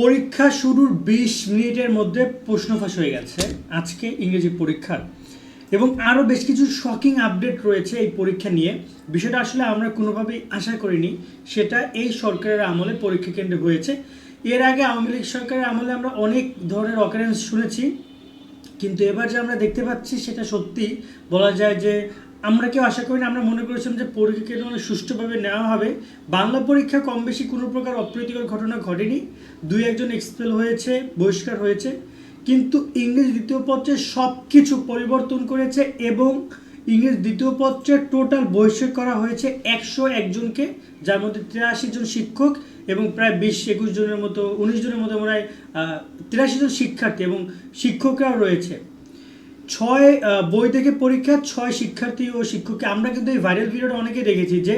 পরীক্ষা শুরুর বিশ মিনিটের মধ্যে প্রশ্ন ফাঁস হয়ে গেছে। আজকে ইংরেজি পরীক্ষার। এবং আরও বেশ কিছু শকিং আপডেট রয়েছে এই পরীক্ষা নিয়ে। বিষয়টা আসলে আমরা কোনোভাবেই আশা করিনি। সেটা এই সরকারের আমলে পরীক্ষা কেন্দ্রে হয়েছে। এর আগে আওয়ামী লীগ সরকারের আমলে আমরা অনেক ধরনের অকারেন্স শুনেছি। কিন্তু এবার যে আমরা দেখতে পাচ্ছি, সেটা সত্যি বলা যায় যে আমরা কেউ আশা করি না, আমরা মনে করেছিলাম যে পরীক্ষা কেন্দ্র সুষ্ঠুভাবে নেওয়া হবে। বাংলা পরীক্ষা কম বেশি কোনো প্রকার অপ্রীতিকর ঘটনা ঘটেনি। দুই একজন এক্সপেল হয়েছে, বহিষ্কার হয়েছে। কিন্তু ইংরেজ দ্বিতীয় পত্রে সব কিছু পরিবর্তন করেছে এবং ইংরেজ দ্বিতীয় পত্রে টোটাল বহিষ্কার করা হয়েছে একশো একজনকে যার মধ্যে তিরাশি জন শিক্ষক এবং প্রায় বিশ, একুশ জনের মতো, উনিশ জনের মতো প্রায় তিরাশি জন শিক্ষার্থী এবং শিক্ষকরাও রয়েছে। ছয় বই দেখে পরীক্ষা, ছয় শিক্ষার্থী ও শিক্ষককে। আমরা কিন্তু এই ভাইরাল ভিডিওটা অনেকে দেখেছি যে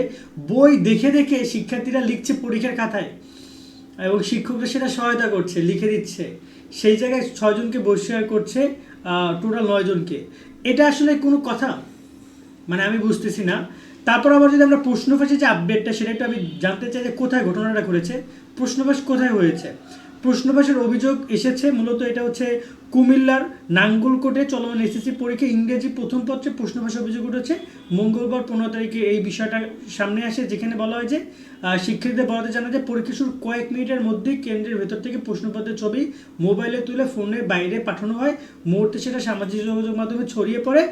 বই দেখে দেখে শিক্ষার্থীরা লিখছে পরীক্ষার খাতায় এবং শিক্ষকরা সেটা সহায়তা করছে, লিখে দিচ্ছে। সেই জায়গায় ছয়জনকে বহিষ্কার করছে টোটাল নয়জনকে এটা আসলে কোনো কথা? মানে আমি বুঝতেছি না। তারপর আবার যদি আমরা প্রশ্ন ফাঁসে যে আপডেটটা সেটা একটু আমি জানতে চাই যে কোথায় ঘটনাটা ঘটেছে প্রশ্নফাঁস কোথায় হয়েছে? প্রশ্নফাঁসের অভিযোগ এসেছে, মূলত এটা হচ্ছে কুমিল্লার নাঙ্গলকোটে চলমান এসএসসি পরীক্ষা ইংরেজি প্রথম পত্রে প্রশ্নফাঁস অভিযোগ উঠেছে। মঙ্গলবার পনেরো তারিখে এই বিষয়টা সামনে আসে, যেখানে বলা হয় যে শিক্ষার্থীদের বরাতে জানা যায় পরীক্ষা শুরু কয়েক মিনিটের মধ্যেই কেন্দ্রের ভেতর থেকে প্রশ্নপত্রের ছবি মোবাইলে তুলে ফোনের বাইরে পাঠানো হয়। মুহূর্তে সেটা সামাজিক যোগাযোগ মাধ্যমে ছড়িয়ে পড়ে।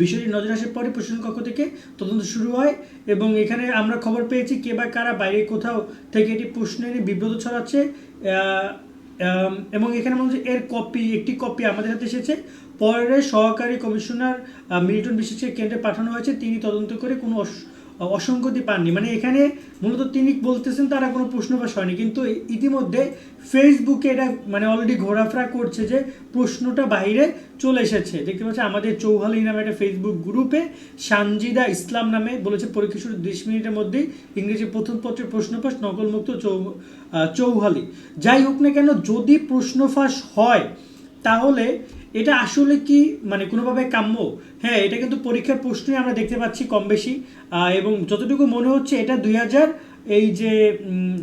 বিষয়টি নজর আসার পরে প্রশাসন কক্ষ থেকে তদন্ত শুরু হয় এবং এখানে আমরা খবর পেয়েছি কে বা কারা বাইরে কোথাও থেকে এটি প্রশ্ন এনে বিব্রত ছড়াচ্ছে। এবং এখানে মনে হচ্ছে এর কপি একটি কপি আমাদের হাতে এসেছে। পরে সহকারী কমিশনার মিল্টন বিশ্বাসকে কেন্দ্রে পাঠানো হয়েছে। তিনি তদন্ত করে কোনো অস- অসঙ্গতি পাননি। মানে এখানে মূলত তিনি বলতেছেন তারা কোনো প্রশ্নবাস হয়নি কিন্তু ইতিমধ্যে ফেসবুকে এটা মানে অলরেডি ঘোরাফেরা করছে যে প্রশ্নটা বাইরে চলে এসেছে। দেখতে পাচ্ছি আমাদের চৌহালি নামে একটা ফেসবুক গ্রুপে সানজিদা ইসলাম নামে বলেছে, পরীক্ষা শুরু বিশ মিনিটের মধ্যেই ইংরেজি প্রথম পত্রের প্রশ্নফাঁস নকলমুক্ত চৌ চৌহালি। যাই হোক না কেন, যদি প্রশ্নফাঁস হয়, তাহলে এটা আসলে কি মানে কোনোভাবে কাম্য? হ্যাঁ এটা কিন্তু পরীক্ষার প্রশ্নই আমরা দেখতে পাচ্ছি কম বেশি। এবং যতটুকু মনে হচ্ছে, এটা দুই হাজার, এই যে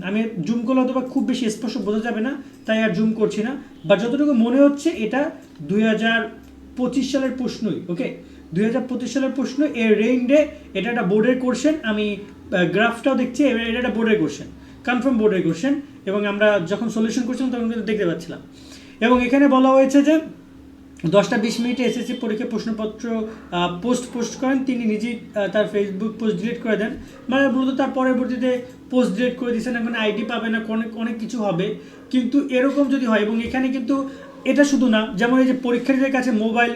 আমি জুম করলে অথবা খুব বেশি স্পষ্ট বোঝা যাবে না, তাই আর জুম করছি না। বা যতটুকু মনে হচ্ছে, এটা দুই হাজার পঁচিশ সালের প্রশ্নই ওকে দুই হাজার পঁচিশ সালের প্রশ্ন এর রেইনডে এটা একটা বোর্ডের কোশ্চেন আমি গ্রাফটাও দেখছি এটা একটা বোর্ডের কোশ্চেন কনফার্ম বোর্ডের কোশ্চেন এবং আমরা যখন সলিউশন করছিলাম, তখন কিন্তু দেখতে পাচ্ছিলাম। এবং এখানে বলা হয়েছে যে দশটা বিশ মিনিটে এসএসসি পরীক্ষা প্রশ্নপত্র পোস্ট পোস্ট করেন। তিনি নিজেই তার ফেসবুক পোস্ট ডিলিট করে দেন। মানে মূলত তার পরবর্তীতে পোস্ট ডিলিট করে দিয়েছেন। এখন আইডি পাবে না, অনেক অনেক কিছু হবে। কিন্তু এরকম যদি হয়, এবং এখানে কিন্তু এটা শুধু না, যেমন এই যে পরীক্ষার্থীদের কাছে মোবাইল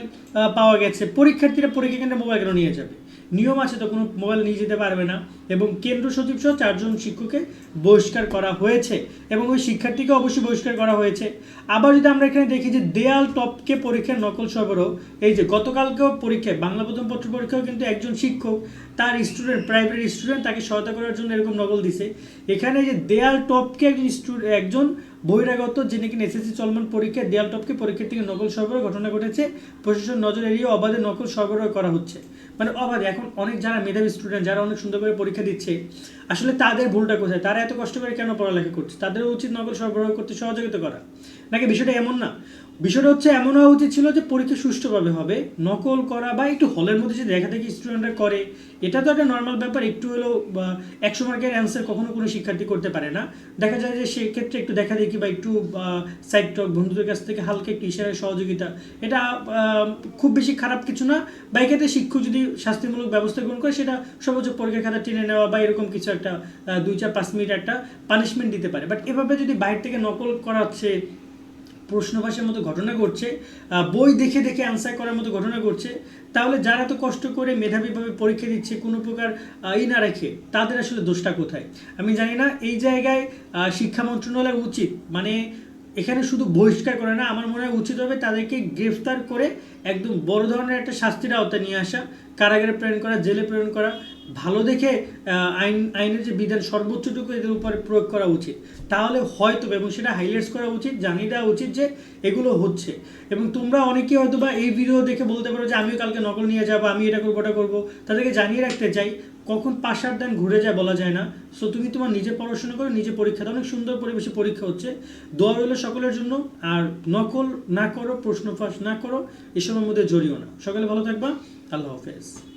পাওয়া গেছে, পরীক্ষার্থীরা পরীক্ষা কেন্দ্রে মোবাইল কেন নিয়ে যাবে? নিয়ম আছে তো, কোনো মোবাইল নিয়ে যেতে পারবে না। এবং কেন্দ্র সচিব সহ চারজন শিক্ষককে বহিষ্কার করা হয়েছে এবং ওই শিক্ষার্থীকে অবশ্যই বহিষ্কার করা হয়েছে। আবার যদি আমরা এখানে দেখি যে দেয়াল টপকে পরীক্ষার নকল সরবরাহ, এই যে গতকালকেও পরীক্ষায়, বাংলা প্রথম পত্র পরীক্ষাও কিন্তু একজন শিক্ষক, তার স্টুডেন্ট প্রাইভেট স্টুডেন্ট তাকে সহায়তা করার জন্য এরকম নকল দিছে। এখানে যে দেয়াল টপকে একজন স্টুডেন্ট একজন বহিরাগত যিনি কিনা এসএসসি চলমান পরীক্ষায় দেয়াল টপকে পরীক্ষার থেকে নকল সরবরাহ ঘটনা ঘটেছে, প্রশাসন নজর এড়িয়ে অবাধে নকল সরবরাহ করা হচ্ছে। মানে অবাধে, এখন অনেক যারা মেধাবী স্টুডেন্ট যারা অনেক সুন্দর করে পরীক্ষা দিচ্ছে আসলে তাদের ভুলটা কোথায়? তারা এত কষ্ট করে কেন পড়ালেখা করছে? তাদেরও উচিত নকল সরবরাহ করতে সহযোগিতা করা। নাকি বিষয়টা এমন না? বিষয়টা হচ্ছে, এমন হওয়া উচিত ছিল যে পরীক্ষা সুষ্ঠুভাবে হবে, নকল করা বা একটু হলের মধ্যে যে দেখা দেখি স্টুডেন্টরা করে, এটা তো একটা নর্মাল ব্যাপার, একটু হলেও একশো মার্কের অ্যান্সার কখনো কোনো শিক্ষার্থী করতে পারে না। দেখা যায় যে সেক্ষেত্রে একটু দেখা দেখি বা একটু সাইড টক বন্ধুদের কাছ থেকে হালকা একটু ইশারায় সহযোগিতা। এটা খুব বেশি খারাপ কিছু না। বা এক্ষেত্রে শিক্ষক যদি শাস্তিমূলক ব্যবস্থা গ্রহণ করে, সেটা সর্বোচ্চ পরীক্ষার খাতা টেনে নেওয়া বা এরকম কিছু একটা দুই চার পাঁচ মিনিট একটা পানিশমেন্ট দিতে পারে। বাট এভাবে যদি বাইরে থেকে নকল করাচ্ছে প্রশ্নবাসের মতো ঘটনা ঘটছে বই দেখে দেখে অ্যান্সার করার মতো ঘটনা ঘটছে, তাহলে যারা তো কষ্ট করে মেধাবীভাবে পরীক্ষা দিচ্ছে, কোনো প্রকার ই না রেখে, তাদের আসলে দোষটা কোথায়? আমি জানি না, এই জায়গায় শিক্ষা মন্ত্রণালয় উচিত। মানে এখানে শুধু বহিষ্কার করে না, আমার মনে হয় উচিত হবে তাদেরকে গ্রেফতার করে একদম বড় ধরনের একটা শাস্তির আওতায় নিয়ে আসা কারাগারে প্রেরণ করা, জেলে প্রেরণ করা, ভালো দেখে আইন, আইনের যে বিধান সর্বোচ্চটুকু এদের উপরে প্রয়োগ করা উচিত। তাহলে হয়তো এবং সেটা হাইলাইটস করা উচিত, জানিয়ে দেওয়া উচিত যে এগুলো হচ্ছে। এবং তোমরা অনেকেই হয়তো বা এই ভিডিও দেখে বলতে পারো যে আমিও কালকে নকল নিয়ে যাব, আমি এটা করব, ওটা করব। তাদেরকে জানিয়ে রাখতে চাই, কখন পাশার দেন ঘুরে যায় বলা যায় না। সো তুমি তোমার নিজে পড়াশোনা করো, নিজে পরীক্ষা দাও। অনেক সুন্দর পরিবেশে পরীক্ষা হচ্ছে। দোয়া রইল সকলের জন্য। আর নকল না করো, প্রশ্ন ফাঁস না করো এসবের মধ্যে জড়িও না। সকালে ভালো থাকবা। আল্লাহ হাফেজ